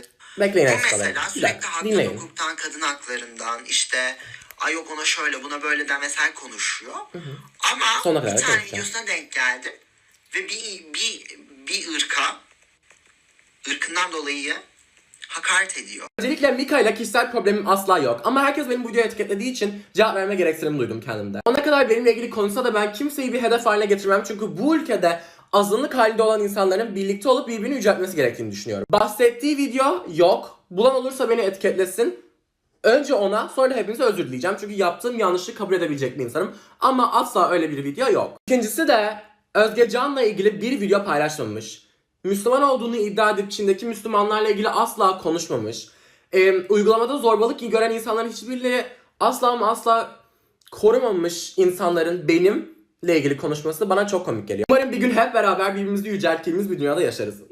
hakları. Bekleyin açıklamayı. mesela sürekli haktan hukuktan, kadın haklarından işte ay yok ona şöyle buna böyle de mesela konuşuyor. Ama Sonuna bir tane videosuna denk geldim ve bir, bir, bir ırka ırkından dolayı hakaret ediyor. Öncelikle Mika ile kişisel problemim asla yok. Ama herkes benim bu videoyu etiketlediği için cevap verme gereksinimi duydum kendimde. Ona kadar benimle ilgili konuşsa da ben kimseyi bir hedef haline getirmem. Çünkü bu ülkede azınlık halinde olan insanların birlikte olup birbirini yüceltmesi gerektiğini düşünüyorum. Bahsettiği video yok. Bulan olursa beni etiketlesin. Önce ona sonra hepinize özür dileyeceğim. Çünkü yaptığım yanlışı kabul edebilecek bir insanım. Ama asla öyle bir video yok. İkincisi de Özge Can'la ilgili bir video paylaşmamış. Müslüman olduğunu iddia edip Çin'deki Müslümanlarla ilgili asla konuşmamış. Ee, uygulamada zorbalık gören insanların hiçbiriyle asla ama asla korumamış insanların benimle ilgili konuşması bana çok komik geliyor. Bir gün hep beraber birbirimizi yücelttiğimiz bir dünyada yaşarız.